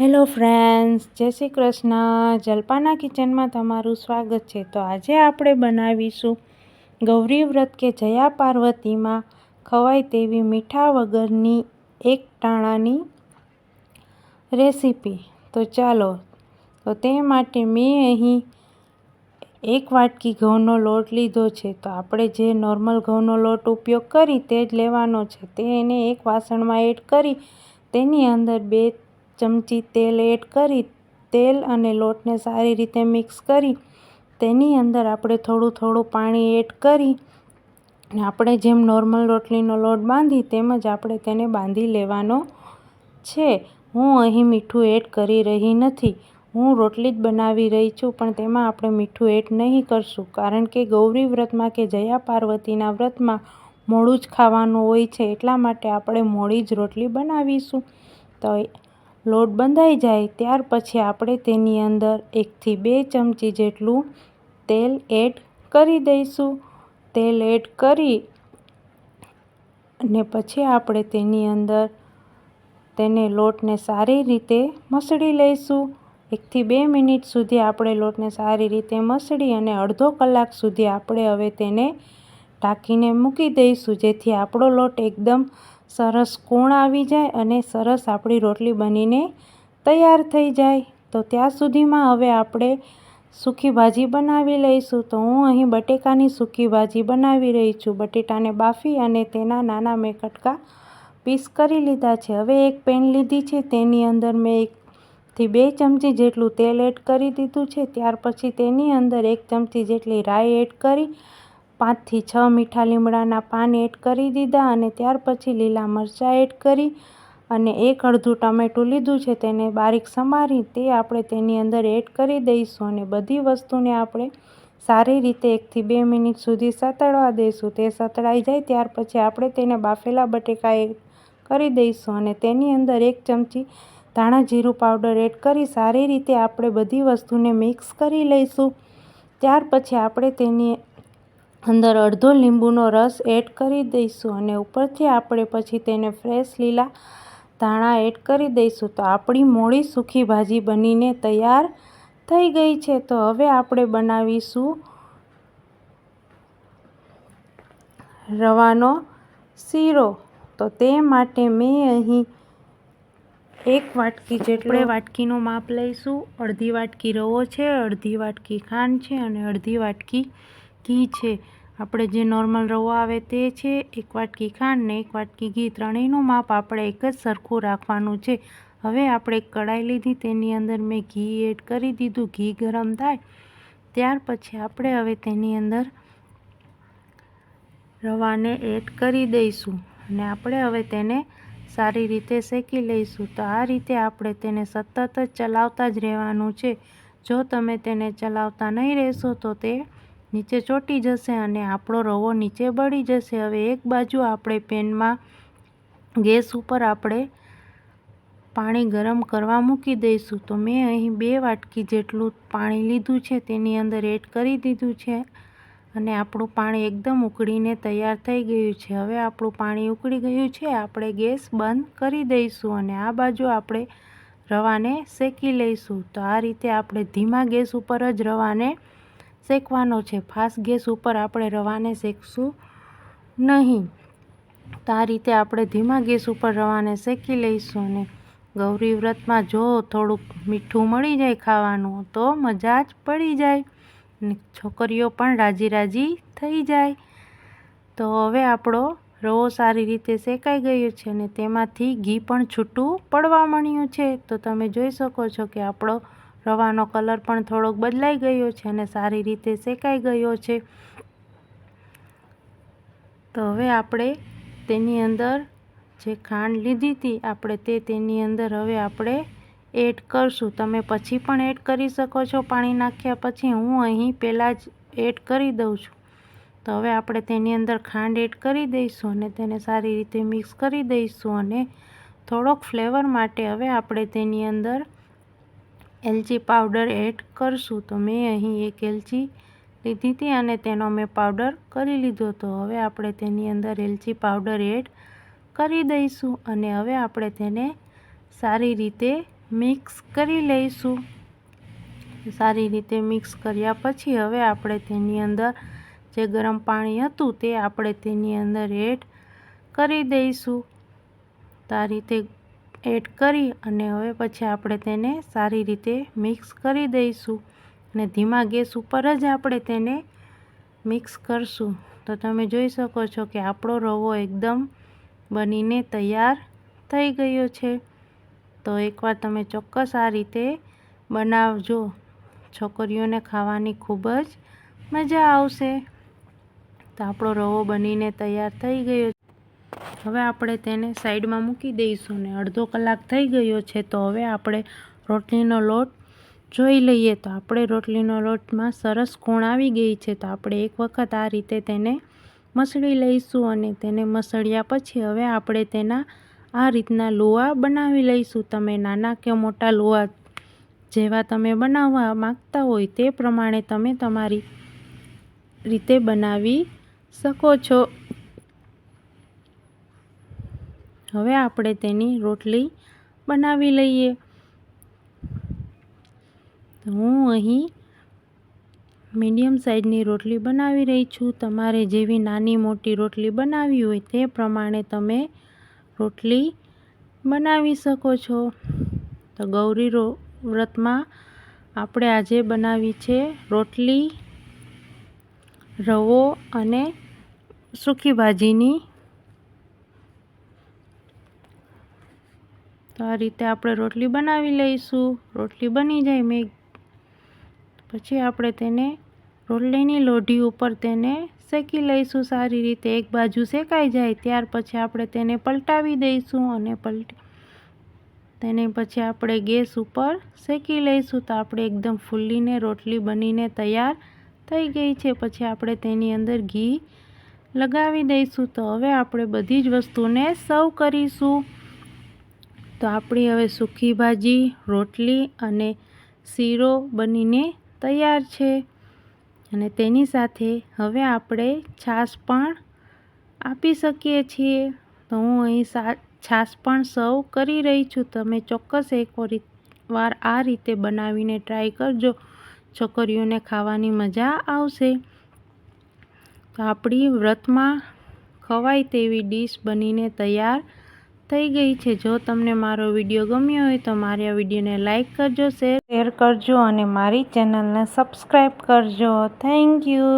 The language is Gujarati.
હેલો ફ્રેન્ડ્સ, જય શ્રી કૃષ્ણ. જલપાના કિચનમાં તમારું સ્વાગત છે. તો આજે આપણે બનાવીશું ગૌરી વ્રત કે જયા પાર્વતીમાં ખવાય તેવી મીઠા વગરની એક ટાણાની રેસીપી. તો ચાલો, તો તે માટે મેં અહીં એક વાટકી ઘઉંનો લોટ લીધો છે. તો આપણે જે નોર્મલ ઘઉંનો લોટ ઉપયોગ કરી તે જ લેવાનો છે. તે એને એક વાસણમાં એડ કરી, તેની અંદર બે ચમચી તેલ એડ કરી, તેલ અને લોટને સારી રીતે મિક્સ કરી, તેની અંદર આપણે થોડું થોડું પાણી એડ કરી અને આપણે જેમ નોર્મલ રોટલીનો લોટ બાંધી તેમ જ આપણે તેને બાંધી લેવાનો છે. હું અહીં મીઠું એડ કરી રહી નથી. હું રોટલી જ બનાવી રહી છું, પણ તેમાં આપણે મીઠું એડ નહીં કરશું, કારણ કે ગૌરી વ્રતમાં કે જયા પાર્વતીના વ્રતમાં મોડું જ ખાવાનું હોય છે, એટલા માટે આપણે મોડી જ રોટલી બનાવીશું. તો લોટ બંધાઈ જાય, ત્યાર પછી આપણે તેની અંદર એકથી બે ચમચી જેટલું તેલ એડ કરી દઈશું. તેલ એડ કરી અને પછી આપણે તેની અંદર તેને લોટને સારી રીતે મસળી લઈશું. એકથી બે મિનિટ સુધી આપણે લોટને સારી રીતે મસળી અને અડધો કલાક સુધી આપણે હવે તેને ઢાંકીને મૂકી દઈશું, જેથી આપણો લોટ એકદમ સરસ કોણ આવી જાય અને સરસ આપણી રોટલી બનીને તૈયાર થઈ જાય. તો ત્યાં સુધીમાં હવે આપણે સૂકી ભાજી બનાવી લઈશું. તો હું અહીં બટેકાની સૂકી ભાજી બનાવી રહી છું. બટેટાને બાફી અને તેના નાના મેં કટકા પીસ કરી લીધા છે. હવે એક પેન લીધી છે. તેની અંદર મેં એકથી બે ચમચી જેટલું તેલ એડ કરી દીધું છે. ત્યાર પછી તેની અંદર એક ચમચી જેટલી રાઈ એડ કરી પાંચથી છ મીઠા લીમડાના પાન એડ કરી દીધા અને ત્યાર પછી લીલા મરચાં એડ કરી અને એક અડધું ટમેટું લીધું છે તેને બારીક સમારી તે આપણે તેની અંદર એડ કરી દઈશું અને બધી વસ્તુને આપણે સારી રીતે એકથી બે મિનિટ સુધી સતળવા દઈશું. તે સતળાઈ જાય ત્યાર પછી આપણે તેને બાફેલા બટેકા એડ કરી દઈશું અને તેની અંદર એક ચમચી ધાણા જીરું પાવડર એડ કરી સારી રીતે આપણે બધી વસ્તુને મિક્સ કરી લઈશું. ત્યાર પછી આપણે તેની અંદર અડધો લીંબુનો રસ એડ કરી દઈશું અને ઉપરથી આપણે પછી તેને ફ્રેશ લીલા ધાણા એડ કરી દઈશું. તો આપણી મોળી સૂકી ભાજી બનીને તૈયાર થઈ ગઈ છે. તો હવે આપણે બનાવીશું રવાનો શીરો. તો તે માટે મેં અહીં એક વાટકી જેટલે વાટકીનું માપ લઈશું. અડધી વાટકી રવો છે, અડધી વાટકી ખાંડ છે અને અડધી વાટકી ઘી છે. આપણે જે નોર્મલ રવો આવે તે છે, એક વાટકી ખાંડ ને એક વાટકી ઘી ત્રણેયનું માપ આપણે એક જ સરખું રાખવાનું છે. હવે આપણે કઢાઈ લીધી, તેની અંદર મેં ઘી એડ કરી દીધું, ઘી ગરમ થાય. ત્યાર પછી આપણે હવે તેની અંદર રવાને એડ કરી દઈશું અને આપણે હવે તેને સારી રીતે શેકી લઈશું. તો આ રીતે આપણે તેને સતત ચલાવતા જ રહેવાનું છે. જો તમે તેને ચલાવતા નહીં રહેશો તો તે નીચે ચોંટી જશે અને આપણો રવો નીચે બળી જશે. હવે એક બાજુ આપણે પેનમાં ગેસ ઉપર આપણે પાણી ગરમ કરવા મૂકી દઈશું. તો મેં અહીં બે વાટકી જેટલું પાણી લીધું છે, તેની અંદર એડ કરી દીધું છે અને આપણું પાણી એકદમ ઉકળીને તૈયાર થઈ ગયું છે. હવે આપણું પાણી ઉકળી ગયું છે, આપણે ગેસ બંધ કરી દઈશું અને આ બાજુ આપણે રવાને શેકી લઈશું. તો આ રીતે આપણે ધીમા ગેસ ઉપર જ રવાને શેકવાનો છે. ફાસ્ટ ગેસ ઉપર આપણે રવાને શેકશું નહીં. તો આ રીતે આપણે ધીમા ગેસ ઉપર રવાને શેકી લઈશું અને ગૌરી વ્રતમાં જો થોડુંક મીઠું મળી જાય ખાવાનું, તો મજા જ પડી જાય અને છોકરીઓ પણ રાજી રાજી થઈ જાય. તો હવે આપણો રવો સારી રીતે શેકાઈ ગયો છે અને તેમાંથી ઘી પણ છૂટું પડવા માંડ્યું છે. તો તમે જોઈ શકો છો કે આપણો રવાનો કલર પણ થોડોક બદલાઈ ગયો છે અને સારી રીતે શેકાઈ ગયો છે. તો હવે આપણે તેની અંદર જે ખાંડ લીધી હતી, આપણે તે તેની અંદર હવે આપણે એડ કરશું. તમે પછી પણ એડ કરી શકો છો પાણી નાખ્યા પછી. હું અહીં પહેલાં જ એડ કરી દઉં છું. તો હવે આપણે તેની અંદર ખાંડ એડ કરી દઈશું અને તેને સારી રીતે મિક્સ કરી દઈશું અને થોડોક ફ્લેવર માટે હવે આપણે તેની અંદર એલચી પાવડર એડ કરશું. તો મેં અહીં એક એલચી લીધી હતી અને તેનો મેં પાવડર કરી લીધો તો હવે આપણે તેની અંદર એલચી પાવડર એડ કરી દઈશું અને હવે આપણે તેને સારી રીતે મિક્સ કરી લઈશું. સારી રીતે મિક્સ કર્યા પછી હવે આપણે તેની અંદર જે ગરમ પાણી હતું તે આપણે તેની અંદર એડ કરી દઈશું. તો આ રીતે એડ કરી અને હવે પછી આપણે તેને સારી રીતે મિક્સ કરી દઈશું. અને ધીમા ગેસ ઉપર જ આપણે તેને મિક્સ કરશું. તો તમે જોઈ શકો છો કે આપણો રવો એકદમ બનીને તૈયાર થઈ ગયો છે. તો એકવાર તમે ચોક્કસ આ રીતે બનાવજો. છોકરીઓને ખાવાની ખૂબ જ મજા આવશે. તો આપણો રવો બનીને તૈયાર થઈ ગયો હવે આપણે તેને સાઈડમાં મૂકી દઈશું ને અડધો કલાક થઈ ગયો છે તો હવે આપણે રોટલીનો લોટ જોઈ લઈએ. તો આપણે રોટલીનો લોટમાં સરસ ખૂણ આવી ગઈ છે. તો આપણે એક વખત આ રીતે તેને મસળી લઈશું અને તેને મસળ્યા પછી હવે આપણે તેના આ રીતના લોહા બનાવી લઈશું. તમે નાના કે મોટા લોહા જેવા તમે બનાવવા માગતા હોય તે પ્રમાણે તમે તમારી રીતે બનાવી શકો છો. હવે આપણે તેની રોટલી બનાવી લઈએ. તો હું અહીં મીડિયમ સાઇઝની રોટલી બનાવી રહી છું. તમારે જેવી નાની મોટી રોટલી બનાવી હોય તે પ્રમાણે તમે રોટલી બનાવી શકો છો. તો ગૌરી વ્રતમાં આપણે આજે બનાવી છે રોટલી, રવો અને સૂકી ભાજીની આ રીતે આપણે રોટલી બનાવી લઈશું. રોટલી બની જાય મેં પછી આપણે તેને રોટલીની લોઢી ઉપર તેને શેકી લઈશું. સારી રીતે એક બાજુ શેકાઈ જાય. ત્યાર પછી આપણે તેને પલટાવી દઈશું અને પલટી તેને પછી આપણે ગેસ ઉપર શેકી લઈશું. તો આપણે એકદમ ફૂલીને રોટલી બનીને તૈયાર થઈ ગઈ છે. પછી આપણે તેની અંદર ઘી લગાવી દઈશું. તો હવે આપણે બધી જ વસ્તુને સર્વ કરીશું. તો આપણી હવે સૂકી ભાજી, રોટલી અને શીરો બનીને તૈયાર છે. અને તેની સાથે હવે આપણે છાશ પણ આપી શકીએ છીએ. તો હું અહીં છાશ પણ સર્વ કરી રહી છું. તમે ચોક્કસ એક વાર આ રીતે બનાવીને ટ્રાય કરજો. છોકરીઓને ખાવાની મજા આવશે. તો આપણી વ્રતમાં ખવાય તેવી ડીશ બનીને તૈયાર થઈ ગઈ છે. જો તમને મારો વીડિયો ગમ્યો હોય તો મારી આ વિડીયોને લાઇક કરજો, શેર કરજો અને મારી ચેનલને સબસ્ક્રાઈબ કરજો. Thank you.